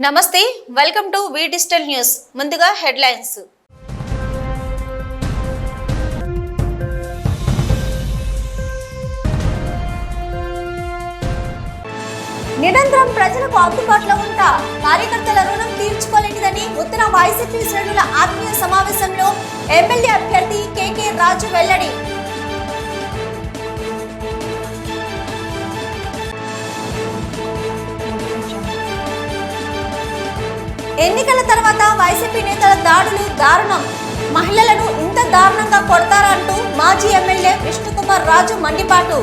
నమస్తే welcome to V digital news ముందుగా headlines నిరంతరం ప్రజలకు అందుబాటులో ఉంటా కార్యకర్తల రుణం తీర్చుకోలేనిదని ఉత్తర వైసీపీ శ్రేణుల ఆత్మీయ సమావేశంలో ఎమ్మెల్యే అభ్యర్థి కేకే రాజు వెల్లడి. ఎన్నికల తర్వాత వైసీపీ నేతల దాడులు దారుణం. మహిళలను ఇంత దారుణంగా కొడతారంటూ మాజీ ఎమ్మెల్యే విష్ణుకుమార్ రాజు మండిపాటు.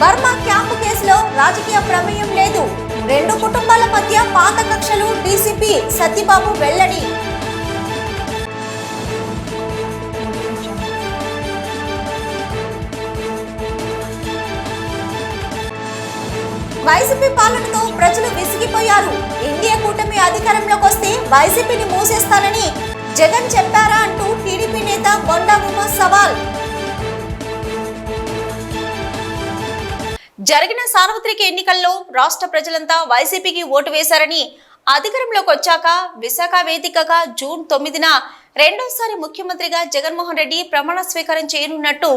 బర్మా క్యాంపు కేసులో రాజకీయ ప్రమేయం లేదు. రెండు కుటుంబాల మధ్య పాత కక్షలు డీసీపీ సత్యబాబు వెల్లడి. వైసీపీ పాలనతో ప్రజలు విసిగిపోయారు. ఇండియా కూటమి అధికారంలోకి వస్తే వైసీపీని మూసేస్తానని జగన్ చెప్పారా అంటూ టీడీపీ నేత కొండా ఉమా సవాల్. జరిగిన సార్వత్రిక ఎన్నికల్లో రాష్ట్ర ప్రజలంతా వైసీపీకి ఓటు వేశారని అధికారంలోకి వచ్చాక విశాఖ వేదికగా జూన్ తొమ్మిదిన రెండోసారి ముఖ్యమంత్రిగా జగన్మోహన్ రెడ్డి ప్రమాణ స్వీకారం చేయనున్నట్టు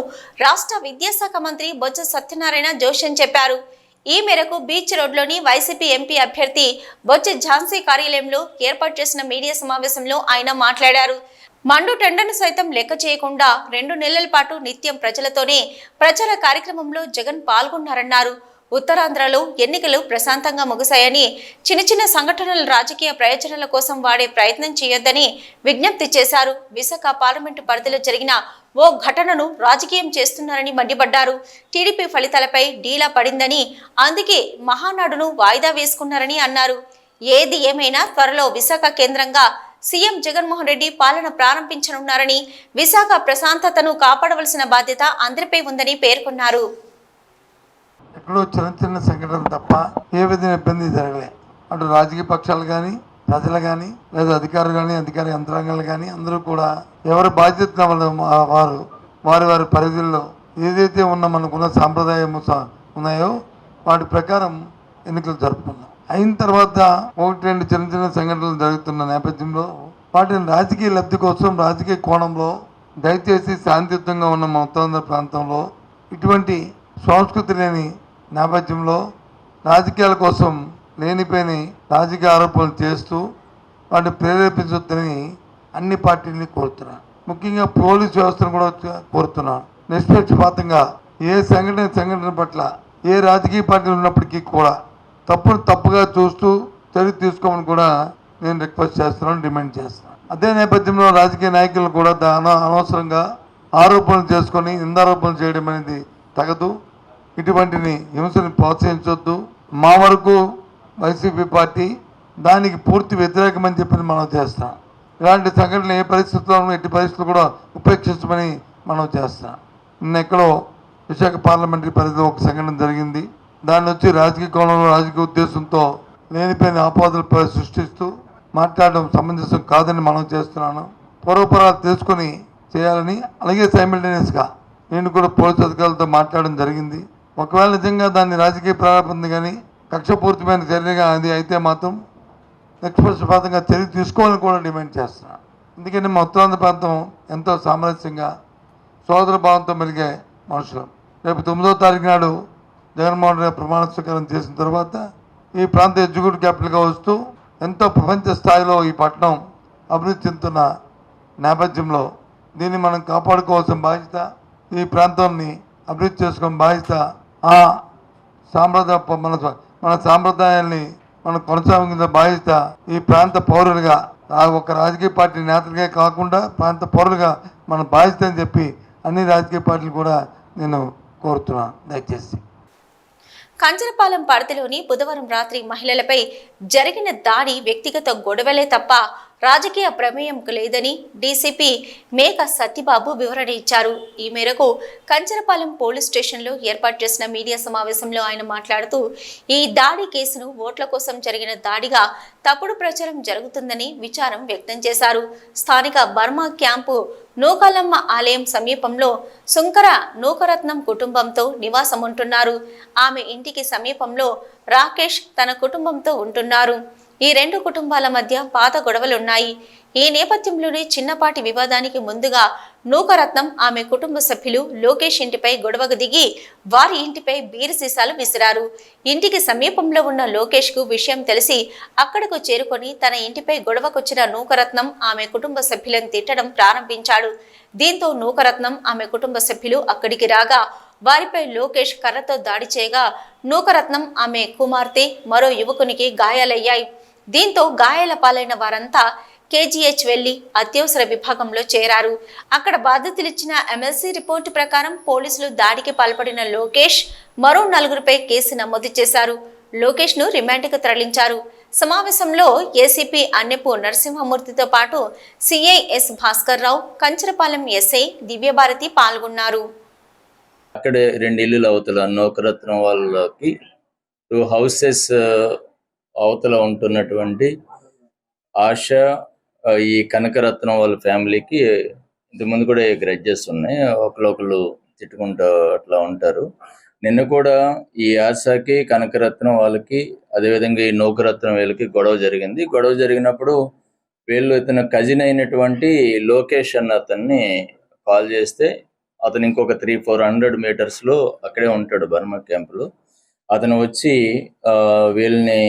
రాష్ట్ర విద్యాశాఖ మంత్రి బొత్స సత్యనారాయణ జోషన్ చెప్పారు. ఈ మేరకు బీచ్ రోడ్లోని వైసీపీ ఎంపీ అభ్యర్థి బొచ్చ ఝాన్సీ కార్యాలయంలో ఏర్పాటు చేసిన మీడియా సమావేశంలో ఆయన మాట్లాడారు. మండు టెండర్ను సైతం లెక్క చేయకుండా రెండు నెలల పాటు నిత్యం ప్రజలతోనే ప్రచార కార్యక్రమంలో జగన్ పాల్గొన్నారన్నారు. ఉత్తరాంధ్రలో ఎన్నికలు ప్రశాంతంగా ముగిశాయని చిన్న చిన్న సంఘటనలు రాజకీయ ప్రయోజనాల కోసం వాడే ప్రయత్నం చేయొద్దని విజ్ఞప్తి చేశారు. విశాఖ పార్లమెంటు పరిధిలో జరిగిన ఓ ఘటనను రాజకీయం చేస్తున్నారని మండిపడ్డారు. టీడీపీ ఫలితాలపై డీలా పడిందని అందుకే మహానాడును వాయిదా వేసుకున్నారని అన్నారు. ఏది ఏమైనా త్వరలో విశాఖ కేంద్రంగా సీఎం జగన్మోహన్ రెడ్డి పాలన ప్రారంభించనున్నారని విశాఖ ప్రశాంతతను కాపాడవలసిన బాధ్యత అందరిపై ఉందని పేర్కొన్నారు. ఎక్కడో చిన్న చిన్న సంఘటనలు తప్ప ఏ విధంగా ఇబ్బంది జరగలే. అటు రాజకీయ పక్షాలు కానీ ప్రజలు కానీ లేదా అధికారులు కానీ అధికార యంత్రాంగాలు కానీ అందరూ కూడా ఎవరి బాధ్యత వారు వారి వారి పరిధుల్లో ఏదైతే ఉన్న మనకున్న సాంప్రదాయం ఉన్నాయో వాటి ప్రకారం ఎన్నికలు జరుపుకున్నాం. అయిన తర్వాత ఒకటి రెండు చిన్న చిన్న సంఘటనలు జరుగుతున్న నేపథ్యంలో వాటిని రాజకీయ లబ్ధి కోసం రాజకీయ కోణంలో దయచేసి శాంతియుతంగా ఉన్న మా ఉత్తరాంధ్ర ప్రాంతంలో ఇటువంటి సంస్కృతి లేని నేపథ్యంలో రాజకీయాల కోసం లేనిపోయిన రాజకీయ ఆరోపణలు చేస్తూ వాటిని ప్రేరేపించొద్దని అన్ని పార్టీలని కోరుతున్నాను. ముఖ్యంగా పోలీస్ వ్యవస్థను కూడా కోరుతున్నాను. నిష్పక్షపాతంగా ఏ సంఘటన సంఘటన పట్ల ఏ రాజకీయ పార్టీలు ఉన్నప్పటికీ కూడా తప్పును తప్పుగా చూస్తూ చర్య తీసుకోమని కూడా నేను రిక్వెస్ట్ చేస్తున్నాను డిమాండ్ చేస్తున్నాను. అదే నేపథ్యంలో రాజకీయ నాయకులు కూడా దా- అనవసరంగా ఆరోపణలు చేసుకొని నిందారోపణలు చేయడం అనేది తగదు. ఇటువంటిని హింసని ప్రోత్సహించొద్దు. మా వరకు వైసీపీ పార్టీ దానికి పూర్తి వ్యతిరేకమని చెప్పి మనం చేస్తాం. ఇలాంటి సంఘటనలు ఏ పరిస్థితుల్లోనూ ఎట్టి పరిస్థితులు కూడా ఉపేక్షించమని మనం చేస్తాం. నిన్న ఎక్కడో విశాఖ పార్లమెంటరీ పరిధిలో ఒక సంఘటన జరిగింది. దాన్ని వచ్చి రాజకీయ కోణంలో రాజకీయ ఉద్దేశంతో లేనిపోయిన ఆపాదలు సృష్టిస్తూ మాట్లాడడం సమంజసం కాదని మనం చేస్తున్నాను. పూర్వపరాలు తెలుసుకొని చేయాలని అలాగే సైమిల్టేనియస్గా నేను కూడా పోలీసు అధికారులతో మాట్లాడడం జరిగింది. ఒకవేళ నిజంగా దాన్ని రాజకీయ ప్రారంభం కానీ కక్షపూర్తిమైన చర్యగా అది అయితే మాత్రం నిష్పక్షపాతంగా చర్య తీసుకోవాలని కూడా డిమాండ్ చేస్తున్నాను ఎందుకంటే మా ఉత్తరాంధ్ర ప్రాంతం ఎంతో సామరస్యంగా సోదర భావంతో మెలిగే మనుషులు. రేపు తొమ్మిదో తారీఖు నాడు జగన్మోహన్ రెడ్డి ప్రమాణ స్వీకారం చేసిన తర్వాత ఈ ప్రాంత ఎగ్జిక్యూటివ్ క్యాపిటల్గా వస్తూ ఎంతో ప్రపంచ స్థాయిలో ఈ పట్టణం అభివృద్ధి చెందుతున్న నేపథ్యంలో దీన్ని మనం కాపాడుకోవాల్సిన బాధ్యత ఈ ప్రాంతాన్ని అభివృద్ధి చేసుకునే బాధ్యత ఆ సాంప్రదాయ మన మన సాంప్రదాయాల్ని మనం కొనసాగించిన బాధ్యత ఈ ప్రాంత పౌరులుగా ఒక రాజకీయ పార్టీ నేతలుగా కాకుండా ప్రాంత పౌరులుగా మన బాధ్యత అని చెప్పి అన్ని రాజకీయ పార్టీలు కూడా నేను కోరుతున్నాను. దయచేసి. కంచరపాలెం పరిధిలోని బుధవారం రాత్రి మహిళలపై జరిగిన దాడి వ్యక్తిగత గొడవలే తప్ప రాజకీయ ప్రమేయంకు లేదని డీసీపీ మేక సత్యబాబు వివరణ ఇచ్చారు. ఈ మేరకు కంచరపాలెం పోలీస్ స్టేషన్లో ఏర్పాటు చేసిన మీడియా సమావేశంలో ఆయన మాట్లాడుతూ ఈ దాడి కేసును ఓట్ల కోసం జరిగిన దాడిగా తప్పుడు ప్రచారం జరుగుతుందని విచారం వ్యక్తం చేశారు. స్థానిక బర్మా క్యాంపు నూకాలమ్మ ఆలయం సమీపంలో సుంకర నూకరత్నం కుటుంబంతో నివాసం ఉంటున్నారు ఆమె ఇంటికి సమీపంలో రాకేష్ తన కుటుంబంతో ఉంటున్నారు. ఈ రెండు కుటుంబాల మధ్య పాత గొడవలున్నాయి. ఈ నేపథ్యంలోనే చిన్నపాటి వివాదానికి ముందుగా నూకరత్నం ఆమె కుటుంబ సభ్యులు లోకేష్ ఇంటిపై గొడవకు దిగి వారి ఇంటిపై బీరు సీసాలు విసిరారు. ఇంటికి సమీపంలో ఉన్న లోకేష్కు విషయం తెలిసి అక్కడకు చేరుకొని తన ఇంటిపై గొడవకొచ్చిన నూకరత్నం ఆమె కుటుంబ సభ్యులను తిట్టడం ప్రారంభించాడు. దీంతో నూకరత్నం ఆమె కుటుంబ సభ్యులు అక్కడికి రాగా వారిపై లోకేష్ కర్రతో దాడి చేయగా నూకరత్నం ఆమె కుమార్తె మరో యువకునికి గాయాలయ్యాయి. దీంతో గాయాల పాలైన వారంతా కేజీహెచ్ వెళ్ళి అత్యవసర విభాగంలో చేరారు. అక్కడ బాధితులిచ్చిన ఎమ్మెల్సీ రిపోర్టు ప్రకారం పోలీసులు దాడికి పాల్పడిన లోకేష్ మరో నలుగురిపై కేసు నమోదు చేశారు. లోకేష్ను రిమాండ్కు తరలించారు. సమావేశంలో ఏసీపీ అన్నెపు నరసింహమూర్తితో పాటు CI S Bhaskar Rao Kancharapalem SI Divyabharati పాల్గొన్నారు. అక్కడ రెండు ఇల్లులు అవతల నౌకరత్నం వాళ్ళకి టూ హౌసెస్ అవతల ఉంటున్నటువంటి ఆశ ఈ కనకరత్నం వాళ్ళ ఫ్యామిలీకి ఇంతకుముందు కూడా గ్రడ్జెస్ ఉన్నాయి. ఒకళ్ళొకళ్ళు తిట్టుకుంటూ అట్లా ఉంటారు. నిన్న కూడా ఈ ఆశకి కనకరత్నం వాళ్ళకి అదేవిధంగా ఈ నౌకరత్నం వీళ్ళకి గొడవ జరిగింది. గొడవ జరిగినప్పుడు వీళ్ళు ఇతను కజిన్ అయినటువంటి లోకేష్ అన్న అతన్ని కాల్ చేస్తే అతను ఇంకొక త్రీ ఫోర్ హండ్రెడ్ మీటర్స్లో అక్కడే ఉంటాడు బర్మా క్యాంప్లో. అతను వచ్చి ఆ, వీళ్ళని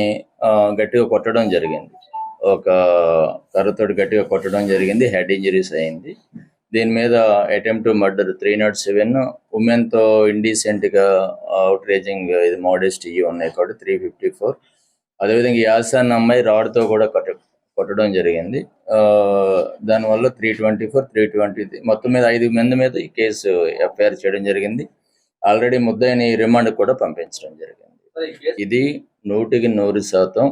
గట్టిగా కొట్టడం జరిగింది. ఒక కర్రతోటి గట్టిగా కొట్టడం జరిగింది హెడ్ ఇంజరీస్ అయింది. దీని మీద attempt to murder three not seven. ఉమెన్తో ఇండీసెంట్గా అవుట్రేజింగ్ ఇది మోడెస్ట్ ఇవి ఉన్నాయి కాబట్టి త్రీ ఫిఫ్టీ ఫోర్. అదేవిధంగా యాసాన్ అమ్మాయి రాడ్తో కూడా కొట్ట కొట్టడం జరిగింది. ఆ, దానివల్ల three twenty four three twenty మొత్తం మీద ఐదు మంది మీద ఈ కేసు ఎఫ్ఐఆర్ చేయడం జరిగింది. ఆల్రెడీ ముద్దాయిని రిమాండ్ కూడా పంపించడం జరిగింది. ఇది నూటికి నూరు శాతం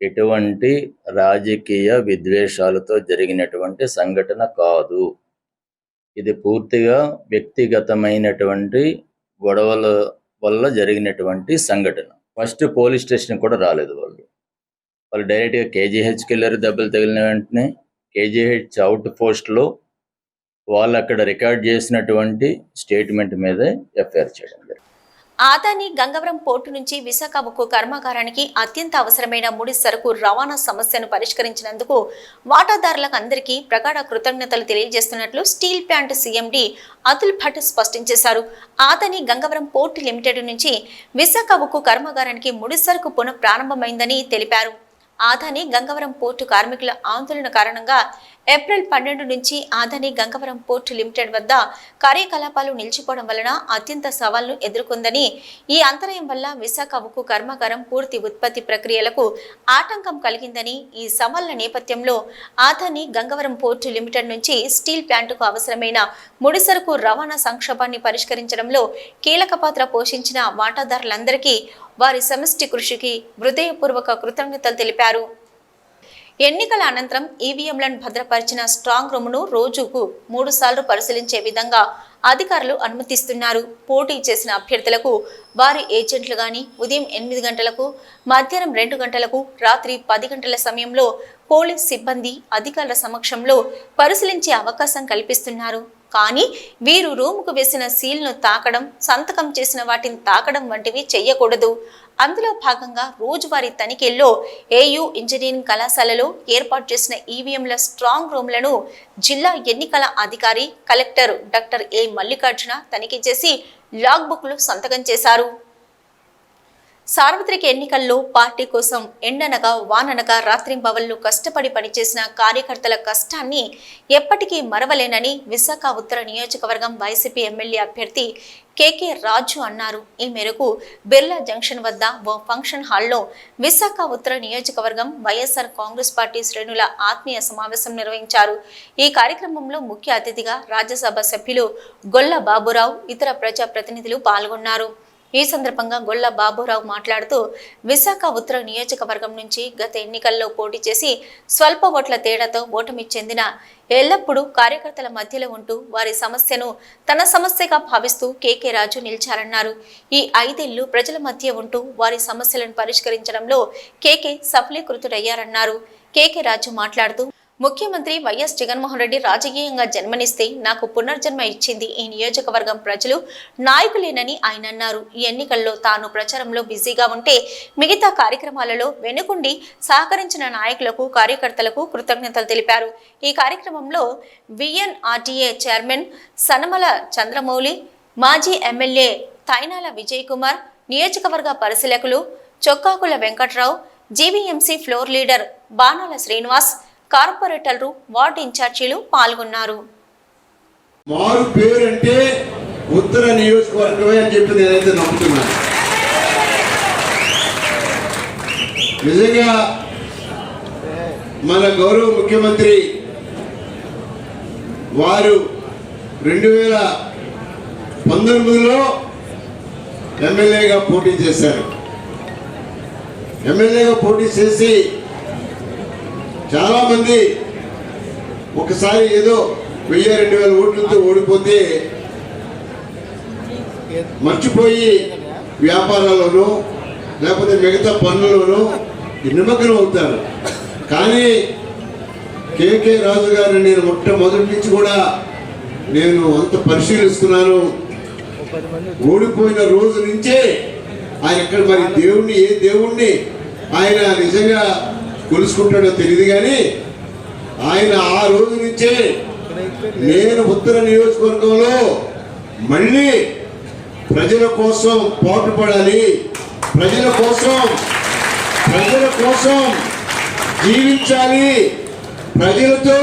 ఎటువంటి రాజకీయ విద్వేషాలతో జరిగినటువంటి సంఘటన కాదు. ఇది పూర్తిగా వ్యక్తిగతమైనటువంటి గొడవల వల్ల జరిగినటువంటి సంఘటన. ఫస్ట్ పోలీస్ స్టేషన్ కూడా రాలేదు వాళ్ళు. వాళ్ళు డైరెక్ట్గా కేజీహెచ్కి వెళ్ళారు దెబ్బలు తగిలిన వెంటనే. కేజీహెచ్ అవుట్ పోస్ట్లో వాళ్ళు అక్కడ రికార్డ్ చేసినటువంటి స్టేట్మెంట్ మీదే ఎఫ్ఐఆర్ చేయడం జరిగింది. ఆదాని గంగవరం పోర్టు నుంచి విశాఖ ఉక్కు కర్మాగారానికి అత్యంత అవసరమైన ముడి సరుకు రవాణా సమస్యను పరిష్కరించినందుకు వాటాదారులకు అందరికీ ప్రగాఢ కృతజ్ఞతలు తెలియజేస్తున్నట్లు steel plant CMD Atul Bhatt స్పష్టం చేశారు. ఆదాని గంగవరం పోర్టు లిమిటెడ్ నుంచి విశాఖ ఉక్కు కర్మాగారానికి ముడి సరుకు పునః ప్రారంభమైందని తెలిపారు. ఆదాని గంగవరం పోర్టు కార్మికుల ఆందోళన కారణంగా ఏప్రిల్ పన్నెండు నుంచి ఆదాని గంగవరం పోర్టు లిమిటెడ్ వద్ద కార్యకలాపాలు నిలిచిపోవడం వలన అత్యంత సవాళ్ళను ఎదుర్కొందని ఈ అంతరాయం వల్ల విశాఖ ఉక్కు కర్మాగారం పూర్తి ఉత్పత్తి ప్రక్రియలకు ఆటంకం కలిగిందని ఈ సవాళ్ళ నేపథ్యంలో ఆదాని గంగవరం పోర్టు లిమిటెడ్ నుంచి స్టీల్ ప్లాంటుకు అవసరమైన ముడిసరుకు రవాణా సంక్షోభాన్ని పరిష్కరించడంలో కీలక పాత్ర పోషించిన వాటాదారులందరికీ వారి సమిష్టి కృషికి హృదయపూర్వక కృతజ్ఞతలు తెలిపారు. ఎన్నికల అనంతరం ఈవీఎంలను భద్రపరిచిన స్ట్రాంగ్ రూమ్ను రోజుకు మూడు సార్లు పరిశీలించే విధంగా అధికారులు అనుమతిస్తున్నారు. పోటీ చేసిన అభ్యర్థులకు వారి ఏజెంట్లు గాని ఉదయం ఎనిమిది గంటలకు మధ్యాహ్నం రెండు గంటలకు రాత్రి పది గంటల సమయంలో పోలీస్ సిబ్బంది అధికారుల సమక్షంలో పరిశీలించే అవకాశం కల్పిస్తున్నారు. కానీ వీరు రూముకు వేసిన సీల్ను తాకడం సంతకం చేసిన వాటిని తాకడం వంటివి చేయకూడదు. అందులో భాగంగా రోజువారీ తనిఖీల్లో ఏయూ ఇంజనీరింగ్ కళాశాలలో ఏర్పాటు చేసిన ఈవీఎంల స్ట్రాంగ్ రూమ్లను జిల్లా ఎన్నికల అధికారి కలెక్టర్ డాక్టర్ ఏ మల్లికార్జున తనిఖీ చేసి లాగ్ బుక్లు సంతకం చేశారు. సార్వత్రిక ఎన్నికల్లో పార్టీ కోసం ఎండనగా వాననగా రాత్రింబవళ్ళు కష్టపడి పనిచేసిన కార్యకర్తల కష్టాన్ని ఎప్పటికీ మరవలేనని విశాఖ ఉత్తర నియోజకవర్గం వైసీపీ ఎమ్మెల్యే అభ్యర్థి కేకే రాజు అన్నారు. ఈ మేరకు బిర్లా జంక్షన్ వద్ద ఓ ఫంక్షన్ హాల్లో విశాఖ ఉత్తర నియోజకవర్గం వైఎస్ఆర్ కాంగ్రెస్ పార్టీ శ్రేణుల ఆత్మీయ సమావేశం నిర్వహించారు. ఈ కార్యక్రమంలో ముఖ్య అతిథిగా రాజ్యసభ సభ్యులు గొల్ల బాబురావు ఇతర ప్రజా ప్రతినిధులు పాల్గొన్నారు. ఈ సందర్భంగా గొల్ల బాబురావు మాట్లాడుతూ విశాఖ ఉత్తర నియోజకవర్గం నుంచి గత ఎన్నికల్లో పోటీ చేసి స్వల్ప ఓట్ల తేడాతో ఓటమి చెందిన ఎల్లప్పుడూ కార్యకర్తల మధ్యలో ఉంటూ వారి సమస్యను తన సమస్యగా భావిస్తూ కేకే రాజు నిలిచారన్నారు. ఈ ఐదేళ్ళు ప్రజల మధ్య ఉంటూ వారి సమస్యలను పరిష్కరించడంలో కేకే సఫలీకృతుడయ్యారన్నారు. కేకే రాజు మాట్లాడుతూ ముఖ్యమంత్రి వైఎస్ జగన్మోహన్ రెడ్డి రాజకీయంగా జన్మనిస్తే నాకు పునర్జన్మ ఇచ్చింది ఈ నియోజకవర్గం ప్రజలు. నాయకులేనని ఆయన అన్నారు. ఈ ఎన్నికల్లో తాను ప్రచారంలో బిజీగా ఉంటే మిగతా కార్యక్రమాలలో వెనుకుండి సహకరించిన నాయకులకు కార్యకర్తలకు కృతజ్ఞతలు తెలిపారు. ఈ కార్యక్రమంలో విఎన్ఆర్టీఏ చైర్మన్ సనమల చంద్రమౌళి మాజీ ఎమ్మెల్యే తైనాల విజయ్ కుమార్ నియోజకవర్గ పరిశీలకులు Chokkakula Venkatrao GVMC floor leader Banala Srinivas కార్పొరేటర్లు వార్డు ఇన్ఛార్జీలు పాల్గొన్నారు. మారు పేరు అంటే ఉత్తర నియోజకవర్గమే అని చెప్పి నేనైతే నమ్ముతున్నాను నిజంగా మన గౌరవ ముఖ్యమంత్రి వారు రెండు వేల పంతొమ్మిదిలో ఎమ్మెల్యేగా పోటీ చేశారు. ఎమ్మెల్యేగా పోటీ చేసి చాలామంది ఒకసారి ఏదో వెయ్యి రెండు వేల ఓట్లతో ఓడిపోతే మర్చిపోయి వ్యాపారాల్లోనూ లేకపోతే మిగతా పనుల్లోనూ నిమగ్నం అవుతారు. కానీ కేకే రాజు గారిని నేను మొట్టమొదటి నుంచి కూడా నేను అంత పరిశీలిస్తున్నాను. ఓడిపోయిన రోజు నుంచే ఆయన ఇక్కడ మరి దేవుణ్ణి ఏ దేవుణ్ణి? ఆయన నిజంగా కొలుసుకుంటాడో తెలియదు కానీ ఆయన ఆ రోజు నుంచే నేను ఉత్తర నియోజకవర్గంలో మళ్ళీ ప్రజల కోసం పాటుపడాలి. ప్రజల కోసం ప్రజల కోసం జీవించాలి. ప్రజలతో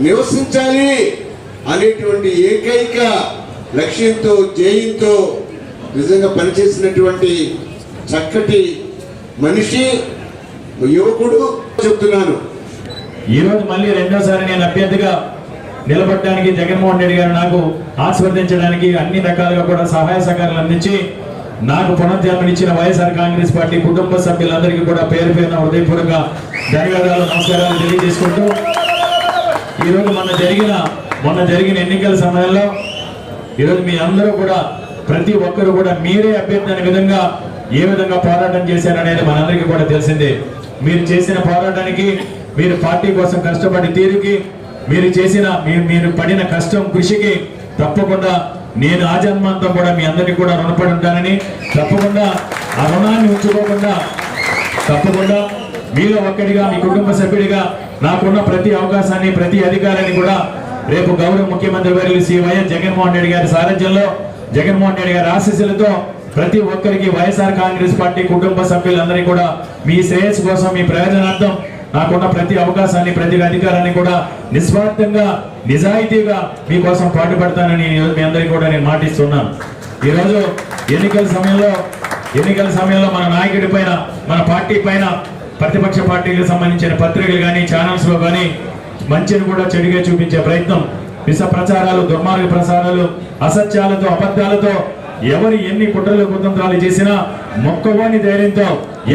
నివసించాలి అనేటువంటి ఏకైక లక్ష్యంతో జయంతో నిజంగా పనిచేసినటువంటి చక్కటి మనిషి యువకుడు చెప్తున్నాను. ఈ రోజు మళ్ళీ రెండోసారి నేను అభ్యర్థిగా నిలబడడానికి జగన్మోహన్ రెడ్డి గారు నాకు ఆశీర్వదించడానికి అన్ని రకాలుగా కూడా సహాయ సహకారాలు అందించి నాకు పునర్జన్మనిచ్చిన వైఎస్ఆర్ కాంగ్రెస్ పార్టీ కుటుంబ సభ్యులందరికీ కూడా పేరు పేరున హృదయపూర్వక ధన్యవాదాలు నమస్కారాలు తెలియజేసుకుంటూ ఈరోజు మొన్న జరిగిన మొన్న జరిగిన ఎన్నికల సమయంలో ఈరోజు మీ అందరూ కూడా ప్రతి ఒక్కరు కూడా మీరే అభ్యర్థి అనే విధంగా ఏ విధంగా పోరాటం చేశారనేది మనందరికీ కూడా తెలిసిందే. మీరు చేసిన పోరాటానికి మీరు పార్టీ కోసం కష్టపడి తీరుకి మీరు చేసిన మీరు మీరు పడిన కష్టం కృషికి తప్పకుండా నేను ఆ జన్మాంతం కూడా మీ అందరికీ కూడా రుణపడి ఉంటానని తప్పకుండా ఆ రుణాన్ని ఉంచుకోకుండా తప్పకుండా మీలో ఒక్కడిగా మీ కుటుంబ సభ్యుడిగా నాకున్న ప్రతి అవకాశాన్ని ప్రతి అధికారాన్ని కూడా రేపు గౌరవ ముఖ్యమంత్రి వర్యులు శ్రీ వైఎస్ జగన్మోహన్ రెడ్డి గారి సారథ్యంలో జగన్మోహన్ రెడ్డి గారి ఆశీస్సులతో ప్రతి ఒక్కరికి వైఎస్ఆర్ కాంగ్రెస్ పార్టీ కుటుంబ సభ్యులందరినీ కూడా మీ శ్రేయస్సు కోసం మీ ప్రయోజనార్థం నాకున్న ప్రతి అవకాశాన్ని ప్రతి అధికారాన్ని కూడా నిస్వార్థంగా నిజాయితీగా మీకోసం పాటుపడతానని మీ అందరికీ కూడా నేను మాటిస్తున్నాను. ఈరోజు ఎన్నికల సమయంలో ఎన్నికల సమయంలో మన నాయకుడి పైన మన పార్టీ పైన ప్రతిపక్ష పార్టీలకు సంబంధించిన పత్రికలు కానీ ఛానల్స్లో కానీ మంచిని కూడా చెడుగా చూపించే ప్రయత్నం విష ప్రచారాలు దుర్మార్గ ప్రసారాలు అసత్యాలతో అబద్ధాలతో ఎవరు ఎన్ని కుట్రలు కుతంత్రాలు చేసినా మొక్కవోని ధైర్యంతో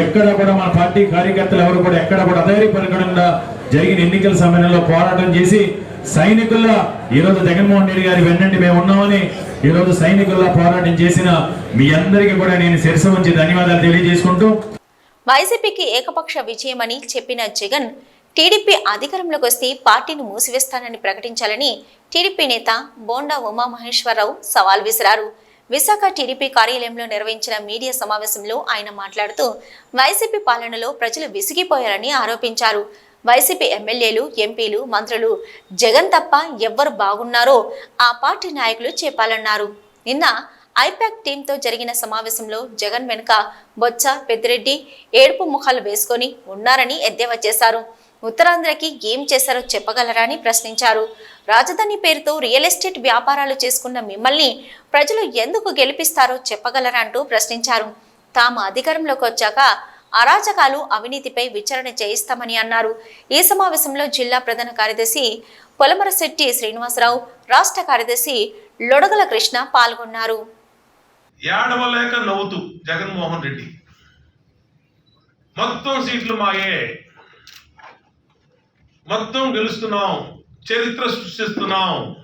ఎక్కడ కూడా మన పార్టీ కార్యకర్తలు ఎవరు కూడా ఎక్కడ కూడా అధైర్యపడకుండా జరిగిన ఎన్నికల సమయంలో పోరాటం చేసి సైనికుల్లా ఈరోజు జగన్మోహన్ రెడ్డి గారి వెన్నంటి మేము ఉన్నామని ఈరోజు సైనికుల్లా పోరాటం చేసిన మీ అందరికీ కూడా నేను శిరస ఉంచి ధన్యవాదాలు తెలియజేసుకుంటూ వైసీపీకి ఏకపక్ష విజయమని చెప్పిన జగన్ టీడీపీ అధికారంలోకి వస్తే పార్టీని మూసివేస్తానని ప్రకటించాలని టీడీపీ నేత బోండా ఉమామహేశ్వరరావు సవాల్ విసిరారు. విశాఖ టీడీపీ కార్యాలయంలో నిర్వహించిన మీడియా సమావేశంలో ఆయన మాట్లాడుతూ వైసీపీ పాలనలో ప్రజలు విసిగిపోయారని ఆరోపించారు. వైసీపీ ఎమ్మెల్యేలు ఎంపీలు మంత్రులు జగన్ తప్ప ఎవ్వరు బాగున్నారో ఆ పార్టీ నాయకులు చెప్పాలన్నారు. నిన్న ఐపాక్ టీంతో జరిగిన సమావేశంలో జగన్ వెనుక బొత్స పెద్దిరెడ్డి ఏడుపు ముఖాలు వేసుకొని ఉన్నారని ఎద్దేవా చేశారు. ఉత్తరాంధ్రకి ఏం చేశారో చెప్పగలరా అని ప్రశ్నించారు. రాజధాని పేరుతో రియల్ ఎస్టేట్ వ్యాపారాలు చేసుకున్న మిమ్మల్ని ప్రజలు ఎందుకు గెలిపిస్తారో చెప్పగలరా అంటూ ప్రశ్నించారు. తాము అధికారంలోకి వచ్చాక అరాచకాలు అవినీతిపై విచారణ చేయిస్తామని అన్నారు. ఈ సమావేశంలో జిల్లా ప్రధాన కార్యదర్శి పొలమరశెట్టి శ్రీనివాసరావు రాష్ట్ర కార్యదర్శి లొడగల కృష్ణ పాల్గొన్నారు. ఏడవలేక నవ్వుతూ జగన్మోహన్ రెడ్డి. మొత్తం సీట్లు మాయే మొత్తం గెలుస్తున్నాం చరిత్ర సృష్టిస్తున్నాం.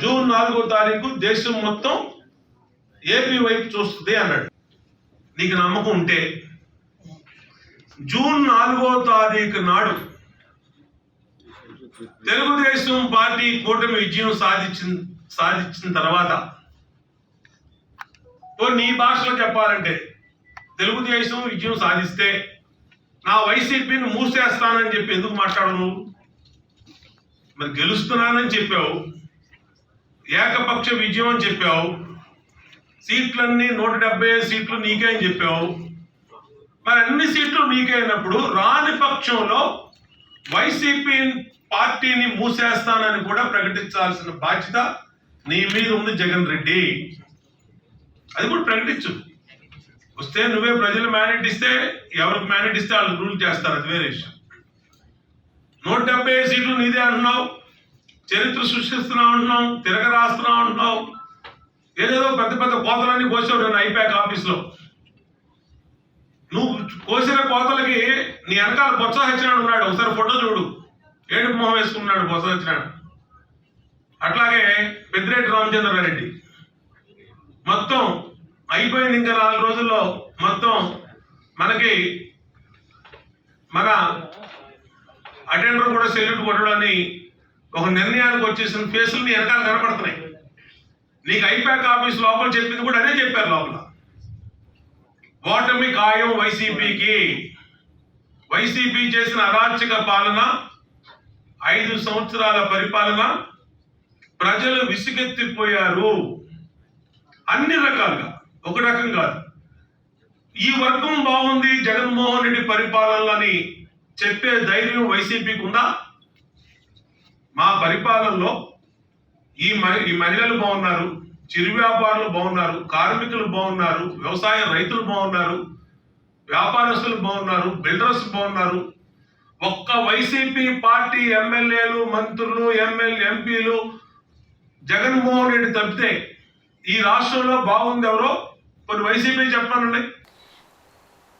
జూన్ నాలుగో తారీఖు దేశం మొత్తం ఏపీ వైపు చూస్తుంది అన్నాడు. నీకు నమ్మకం ఉంటే. జూన్ నాలుగో తారీఖు నాడు తెలుగుదేశం పార్టీ కూటమి విజయం సాధించిన సాధించిన తర్వాత నీ భాషలో చెప్పాలంటే తెలుగుదేశం విజయం సాధిస్తే నా వైసీపీని మూసేస్తానని చెప్పి ఎందుకు మాట్లాడు నువ్వు? మరి గెలుస్తున్నానని చెప్పావు. ఏకపక్ష విజయం అని చెప్పావు. సీట్లన్నీ నూట డెబ్బై ఐదు సీట్లు నీకే అని చెప్పావు. మరి అన్ని సీట్లు నీకే అయినప్పుడు రాని పక్షంలో వైసీపీ పార్టీని మూసేస్తానని కూడా ప్రకటించాల్సిన బాధ్యత నీ మీద ఉంది జగన్ రెడ్డి. అది కూడా ప్రకటించు. వస్తే నువ్వే ప్రజలు మ్యాండేట్ ఇస్తే ఎవరికి మ్యాండేట్ ఇస్తే వాళ్ళు రూల్ చేస్తారు అది వేరే విషయం. నూట డెబ్బై ఐదు సీట్లు నీదే అంటున్నావు చరిత్ర సృష్టిస్తున్నావు అంటున్నావు తిరగ రాస్తున్నావు అంటున్నావు. ఏదేదో పెద్ద పెద్ద కోతలన్నీ కోసావు నేను ఐపాక్ ఆఫీస్లో. నువ్వు కోసిన కోతలకి నీ వెనకాల బొత్స ఉన్నాడు ఒకసారి ఫోటో చూడు. ఏడుపు మొహం వేసుకున్నాడు బొత్స హచ్చినాడు అట్లాగే పెద్దిరెడ్డి రామచంద్రారెడ్డి. మొత్తం అయిపోయింది ఇంకా నాలుగు రోజుల్లో మొత్తం మనకి మన అటెండర్ కూడా సెల్యూట్ కొట్టడాన్ని ఒక నిర్ణయానికి వచ్చేసిన ఫేసులు నీ వెనకాల కనపడుతున్నాయి. నీకు ఐపాక్ ఆఫీస్ లోపల చెప్పింది కూడా అదే చెప్పారు లోపల. ఓటమి ఖాయం వైసీపీకి. వైసీపీ చేసిన అరాచక పాలన ఐదు సంవత్సరాల పరిపాలన ప్రజలు విసుగెత్తిపోయారు. అన్ని రకాలుగా. ఒక రకం కాదు. ఈ వర్గం బాగుంది జగన్మోహన్ రెడ్డి పరిపాలనని చెప్పే ధైర్యం వైసీపీకి ఉందా? మా పరిపాలనలో ఈ మహి- ఈ మహిళలు బాగున్నారు చిరు వ్యాపారులు బాగున్నారు కార్మికులు బాగున్నారు వ్యవసాయ రైతులు బాగున్నారు వ్యాపారస్తులు బాగున్నారు బిల్డర్స్ బాగున్నారు. ఒక్క వైసీపీ పార్టీ ఎమ్మెల్యేలు మంత్రులు ఎమ్మెల్యే ఎంపీలు జగన్మోహన్ రెడ్డి తప్పితే ఈ రాష్ట్రంలో బాగుంది ఎవరో? కొన్ని వైసీపీ చెప్పానండి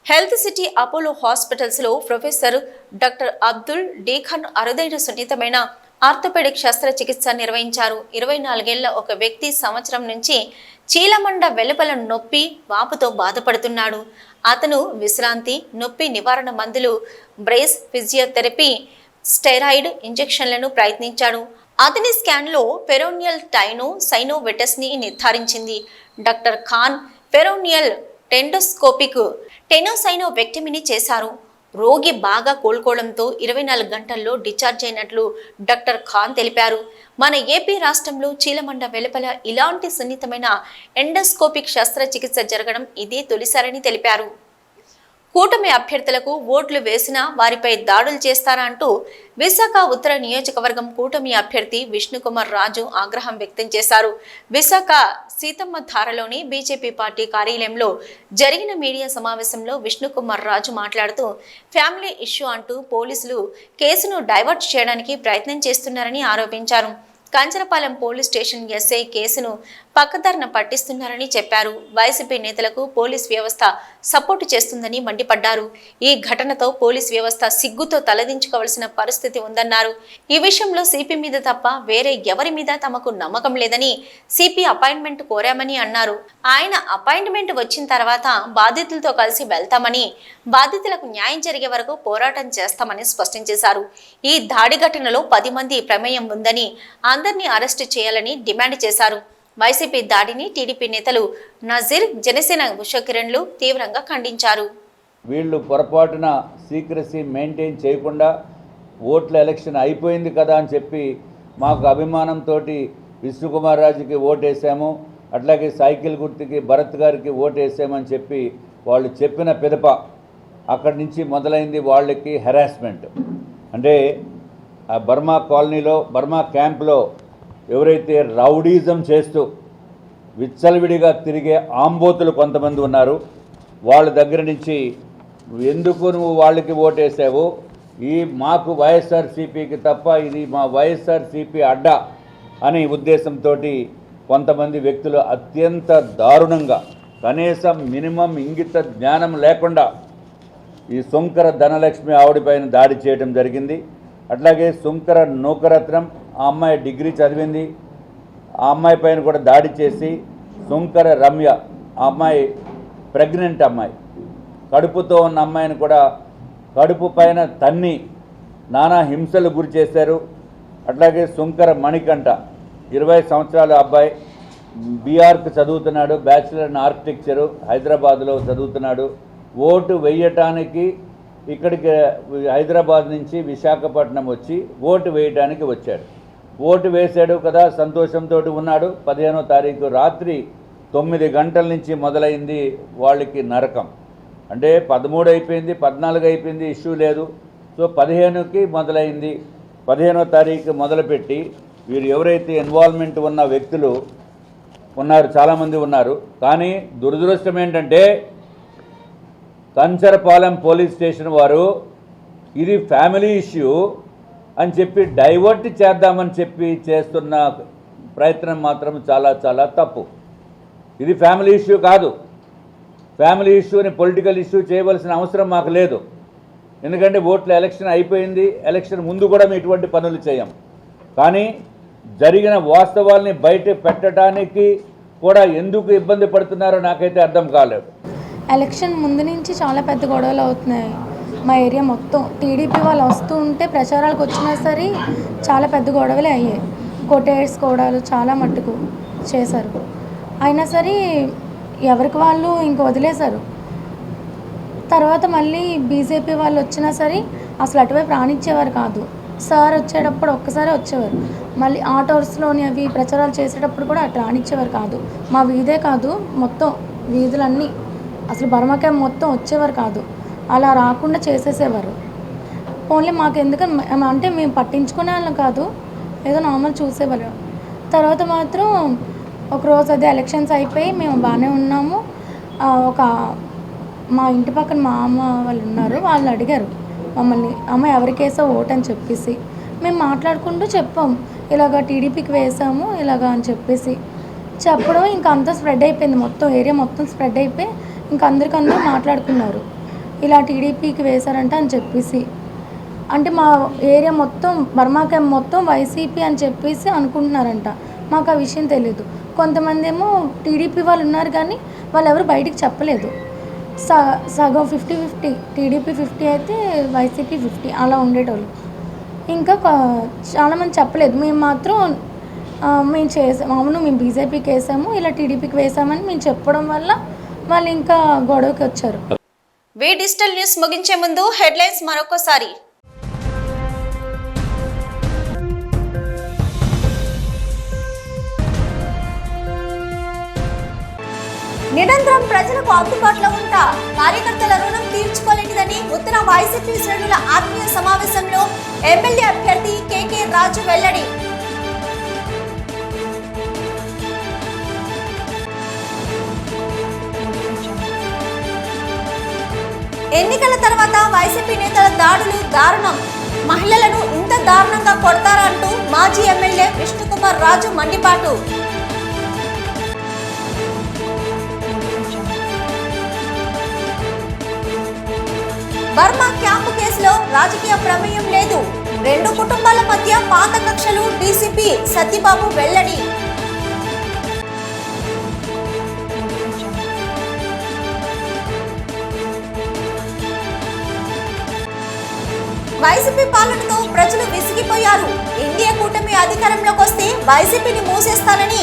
హెల్త్ సిటీ అపోలో హాస్పిటల్స్లో ప్రొఫెసర్ డాక్టర్ అబ్దుల్ డీఖాన్ అరుదైన సున్నితమైన ఆర్థోపెడిక్ శస్త్రచికిత్స నిర్వహించారు. ఇరవై నాలుగేళ్ళ ఒక వ్యక్తి సంవత్సరం నుంచి చీలమండ వెలుపల నొప్పి వాపుతో బాధపడుతున్నాడు. అతను విశ్రాంతి నొప్పి నివారణ మందులు బ్రేస్ ఫిజియోథెరపీ స్టెరాయిడ్ ఇంజెక్షన్లను ప్రయత్నించాడు. అతని స్కాన్లో పెరోనియల్ టైనో సైనోవెటస్ని నిర్ధారించింది. డాక్టర్ ఖాన్ పెరోనియల్ టెండోస్కోపిక్ టెనోసైనో వెక్టమిని చేశారు. రోగి బాగా కోలుకోవడంతో ఇరవై నాలుగు గంటల్లో డిశ్చార్జ్ అయినట్లు డాక్టర్ ఖాన్ తెలిపారు. మన ఏపీ రాష్ట్రంలో చీలమండ వెలుపల ఇలాంటి సున్నితమైన ఎండోస్కోపిక్ శస్త్రచికిత్స జరగడం ఇదే తొలిసారని తెలిపారు. కూటమి అభ్యర్థులకు ఓట్లు వేసినా వారిపై దాడులు చేస్తారా అంటూ విశాఖ ఉత్తర నియోజకవర్గం కూటమి అభ్యర్థి విష్ణుకుమార్ రాజు ఆగ్రహం వ్యక్తం చేశారు. విశాఖ సీతమ్మ ధారలోని బీజేపీ పార్టీ కార్యాలయంలో జరిగిన మీడియా సమావేశంలో విష్ణుకుమార్ రాజు మాట్లాడుతూ ఫ్యామిలీ ఇష్యూ అంటూ పోలీసులు కేసును డైవర్ట్ చేయడానికి ప్రయత్నం చేస్తున్నారని ఆరోపించారు. కంచరపాలెం పోలీస్ స్టేషన్ ఎస్ఐ కేసును పక్కదారిన పట్టిస్తున్నారని చెప్పారు. వైసీపీ నేతలకు పోలీస్ వ్యవస్థ సపోర్టు చేస్తుందని మండిపడ్డారు. ఈ ఘటనతో పోలీస్ వ్యవస్థ సిగ్గుతో తలదించుకోవాల్సిన పరిస్థితి ఉందన్నారు. ఈ విషయంలో సిపి మీద తప్ప వేరే ఎవరి మీద తమకు నమ్మకం లేదని సిపి అపాయింట్మెంట్ కోరామని అన్నారు. ఆయన అపాయింట్మెంట్ వచ్చిన తర్వాత బాధితులతో కలిసి వెళ్తామని బాధితులకు న్యాయం జరిగే వరకు పోరాటం చేస్తామని స్పష్టం చేశారు. ఈ దాడి ఘటనలో పది మంది ప్రమేయం ఉందని అందరినీ అరెస్టు చేయాలని డిమాండ్ చేశారు. వైసీపీ దాడిని టీడీపీ నేతలు నజీర్ జనసేన ఉషకిరణ్లు తీవ్రంగా ఖండించారు. వీళ్ళు పొరపాటున సీక్రసీ మెయింటైన్ చేయకుండా ఓట్ల ఎలక్షన్ అయిపోయింది కదా అని చెప్పి మాకు అభిమానంతో విష్ణుకుమార్ రాజుకి ఓటేసాము అట్లాగే సైకిల్ గుర్తుకి భరత్ గారికి ఓటేసామని చెప్పి వాళ్ళు చెప్పిన పిదప అక్కడి నుంచి మొదలైంది వాళ్ళకి హెరాస్మెంట్ అంటే ఆ బర్మా కాలనీలో బర్మా క్యాంప్లో ఎవరైతే రౌడీజం చేస్తూ విచ్చలవిడిగా తిరిగే ఆంబోతులు కొంతమంది ఉన్నారు వాళ్ళ దగ్గర నుంచి ఎందుకు నువ్వు వాళ్ళకి ఓటేసావు? ఈ మాకు వైఎస్ఆర్సీపీకి తప్ప ఇది మా వైఎస్ఆర్సీపీ అడ్డా అనే ఉద్దేశంతో కొంతమంది వ్యక్తులు అత్యంత దారుణంగా కనీసం మినిమం ఇంగిత జ్ఞానం లేకుండా ఈ సుంకర ధనలక్ష్మి ఆవిడపైన దాడి చేయడం జరిగింది. అట్లాగే సుంకర నూకరత్నం ఆ అమ్మాయి డిగ్రీ చదివింది ఆ అమ్మాయి పైన కూడా దాడి చేసి సుంకర రమ్య ఆ అమ్మాయి ప్రెగ్నెంట్ అమ్మాయి. కడుపుతో ఉన్న అమ్మాయిని కూడా కడుపు పైన తన్ని నానా హింసలు గురి చేశారు. అట్లాగే సుంకర మణికంఠ ఇరవై సంవత్సరాల అబ్బాయి బీఆర్కి చదువుతున్నాడు బ్యాచిలర్ ఇన్ ఆర్కిటెక్చరు హైదరాబాద్లో చదువుతున్నాడు. ఓటు వేయటానికి ఇక్కడికి హైదరాబాద్ నుంచి విశాఖపట్నం వచ్చి ఓటు వేయటానికి వచ్చాడు. ఓటు వేశాడు కదా సంతోషంతో ఉన్నాడు. పదిహేనో తారీఖు రాత్రి తొమ్మిది గంటల నుంచి మొదలైంది వాళ్ళకి నరకం. అంటే పదమూడు అయిపోయింది పద్నాలుగు అయిపోయింది ఇష్యూ లేదు. సో పదిహేనుకి మొదలైంది. పదిహేనో తారీఖు మొదలుపెట్టి వీరు ఎవరైతే ఇన్వాల్వ్మెంట్ ఉన్న వ్యక్తులు ఉన్నారు చాలామంది ఉన్నారు. కానీ దురదృష్టం ఏంటంటే కంచరపాలెం పోలీస్ స్టేషన్ వారు ఇది ఫ్యామిలీ ఇష్యూ అని చెప్పి డైవర్ట్ చేద్దామని చెప్పి చేస్తున్న ప్రయత్నం మాత్రం చాలా చాలా తప్పు. ఇది ఫ్యామిలీ ఇష్యూ కాదు. ఫ్యామిలీ ఇష్యూని పొలిటికల్ ఇష్యూ చేయవలసిన అవసరం మాకు లేదు. ఎందుకంటే ఓట్ల ఎలక్షన్ అయిపోయింది. ఎలక్షన్ ముందు కూడా మేము ఇటువంటి పనులు చేయం. కానీ జరిగిన వాస్తవాల్ని బయట పెట్టడానికి కూడా ఎందుకు ఇబ్బంది పడుతున్నారో నాకైతే అర్థం కాలేదు. ఎలక్షన్ ముందు నుంచి చాలా పెద్ద గొడవలు అవుతున్నాయి. మా ఏరియా మొత్తం టీడీపీ వాళ్ళు వస్తూ ఉంటే ప్రచారాలకు వచ్చినా సరే చాలా పెద్ద గొడవలే అయ్యాయి. కొట్టేసుకోవడాలు చాలా మట్టుకు చేశారు. అయినా సరే ఎవరికి వాళ్ళు ఇంక వదిలేశారు. తర్వాత మళ్ళీ బీజేపీ వాళ్ళు వచ్చినా సరే అసలు అటువైపు రానిచ్చేవారు కాదు. సార్ వచ్చేటప్పుడు ఒక్కసారి వచ్చేవారు. మళ్ళీ ఆటోస్లోని అవి ప్రచారాలు చేసేటప్పుడు కూడా అటు రానిచ్చేవారు కాదు. మా వీధే కాదు మొత్తం వీధులన్నీ అసలు బర్మకాయ మొత్తం వచ్చేవారు కాదు. అలా రాకుండా చేసేసేవారు. ఓన్లీ మాకు ఎందుకని అంటే మేము పట్టించుకునే వాళ్ళం కాదు ఏదో నార్మల్ చూసేవారు. తర్వాత మాత్రం ఒకరోజు అదే ఎలక్షన్స్ అయిపోయి మేము బాగానే ఉన్నాము. ఒక మా ఇంటి పక్కన మా అమ్మ వాళ్ళు ఉన్నారు వాళ్ళు అడిగారు. మమ్మల్ని అమ్మ ఎవరికేసా ఓట్ అని చెప్పేసి. మేము మాట్లాడుకుంటూ చెప్పాం ఇలాగ టీడీపీకి వేసాము ఇలాగ అని చెప్పేసి. చెప్పడం ఇంకా అంతా స్ప్రెడ్ అయిపోయింది మొత్తం ఏరియా మొత్తం స్ప్రెడ్ అయిపోయి ఇంకా అందరికందరూ మాట్లాడుకున్నారు. ఇలా టీడీపీకి వేశారంట అని చెప్పేసి. అంటే మా ఏరియా మొత్తం బర్మా క్యాంప్ మొత్తం వైసీపీ అని చెప్పేసి అనుకుంటున్నారంట. మాకు ఆ విషయం తెలియదు కొంతమంది ఏమో టీడీపీ వాళ్ళు ఉన్నారు కానీ వాళ్ళు ఎవరు బయటికి చెప్పలేదు. స సగం ఫిఫ్టీ ఫిఫ్టీ టీడీపీ ఫిఫ్టీ అయితే వైసీపీ ఫిఫ్టీ అలా ఉండేటోళ్ళు. ఇంకా చాలామంది చెప్పలేదు. మేము మాత్రం మేము చేసాం అవును మేము బీజేపీకి వేసాము ఇలా టీడీపీకి వేసామని మేము చెప్పడం వల్ల వాళ్ళు ఇంకా గొడవకి వచ్చారు. వి డిజిటల్ న్యూస్ ముగించే ముందు హెడ్లైన్స్ మరొకసారి. నిరంతరం ప్రజలకు అందుబాటులో ఉంటా కార్యకర్తల రుణం తీర్చుకోలేనిదని ఉత్తర వైసీపీ శ్రేణుల ఆత్మీయ సమావేశంలో ఎమ్మెల్యే అభ్యర్థి కేకే రాజు వెల్లడి. ఎన్నికల తర్వాత వైసీపీ నేతల దాడులు దారుణం. మహిళలను ఇంత దారుణంగా కొడతారంటూ మాజీ ఎమ్మెల్యే విష్ణుకుమార్ రాజు మండిపాటు. బర్మా క్యాంపు కేసులో రాజకీయ ప్రమేయం లేదు. రెండు కుటుంబాల మధ్య పాత కక్షలు డీసీపీ సత్యబాబు వెల్లడి. వైసీపీ పాలనతో ప్రజలు విసిగిపోయారు. ఇండియా కూటమి అధికారంలోకి వస్తే వైసీపీని మూసేస్తానని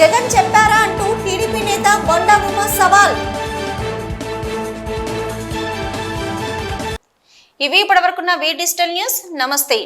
జగన్ చెప్పారా అంటూ టీడీపీ నేత కొండా ఉమా సవాల్. ఇవి ఇప్పటివరకున్న వీ డిజిటల్ న్యూస్. నమస్తే.